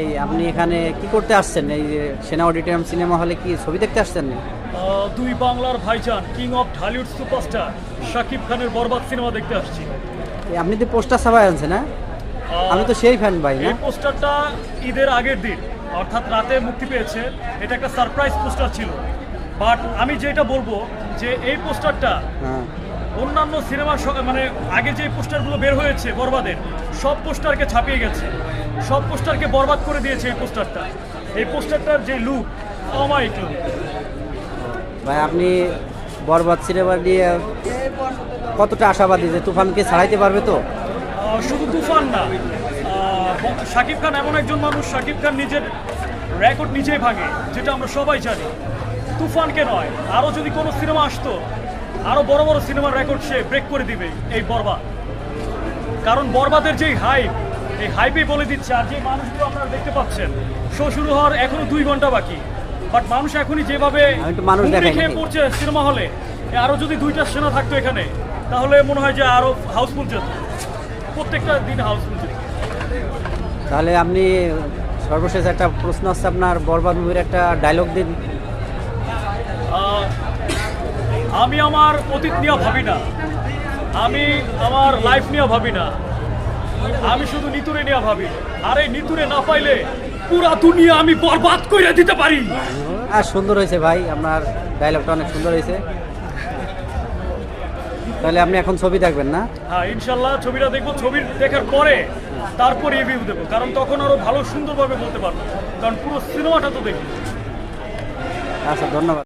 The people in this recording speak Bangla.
এই আপনি এখানে কি করতে আসছেন? এই সেনা অডিটোরিয়াম সিনেমা হলে কি ছবি দেখতে আসছেন না দুই বাংলার ভাইজান king of Dhallywood superstar Shakib খানের বরবাদ সিনেমা দেখতে আসছি। এই আপনি তো পোস্টার ছাপাই আনছেন না আমি তো সেই ফ্যান ভাই এই পোস্টারটা ঈদের আগের দিন অর্থাৎ রাতে মুক্তি পেয়েছে। এটা একটা সারপ্রাইজ পোস্টার ছিল। বাট আমি যেটা বলব যে এই পোস্টারটা হ্যাঁ। অন্যান্য সিনেমার মানে আগে যে পোস্টারগুলো বের হয়েছে বরবাদের সব পোস্টারকে ছাপিয়ে গেছে। সব পোস্টারকে বরবাদ করে দিয়েছে এই পোস্টারটা। এই পোস্টারটার যে লুক অমায়িক লুক ভাই আপনি বরবাদ সিনেমা নিয়ে কতটা আশাবাদী যে তুফানকে ছাড়াইতে পারবে তো? শুধু তুফান না শাকিব খান এমন একজন মানুষ শাকিব খান নিজের রেকর্ড নিজেই ভাঙে যেটা আমরা সবাই জানি। তুফানকে নয় আরও যদি কোনো সিনেমা আসতো আরও বড় বড় সিনেমার রেকর্ড সে ব্রেক করে দিবে এই বরবাদ। কারণ বরবাদের যেই হাইপ এই হাইপে বলে দিচ্ছে আর যে মানুষগুলো আপনারা দেখতে পাচ্ছেন শো শুরু হওয়ার এখনও দুই ঘণ্টা বাকি। বাট মানুষ এখনই যেভাবে খেয়ে পড়ছে সিনেমা হলে আরও যদি দুইটা সেনা থাকতো এখানে তাহলে মনে হয় যে আরও হাউসফুল যেত। প্রত্যেকটা দিন হাউসফুল যেত। তাহলে আপনি সর্বশেষ একটা প্রশ্ন আছে আপনার বরবাদ মুভির একটা ডায়লগ দিন। আমি আমার অতীত নিয়ে ভাবি না। আমি আমার লাইফ নিয়ে ভাবি না। আমি শুধু নিতুরে নিয়ে ভাবি। আর এই নিতুরে না পাইলে পুরা দুনিয়া আমি বরবাদ করে দিতে পারি। আর সুন্দর হয়েছে ভাই আপনার ডায়লগটা অনেক সুন্দর হয়েছে। তাহলে আপনি এখন ছবি দেখবেন না? হ্যাঁ ইনশাল্লাহ ছবিটা দেখব। ছবি দেখার পরে তারপর রিভিউ দেবো। কারণ তখন আরও ভালো সুন্দরভাবে বলতে পারব। কারণ পুরো সিনেমাটা তো দেখব। আচ্ছা ধন্যবাদ।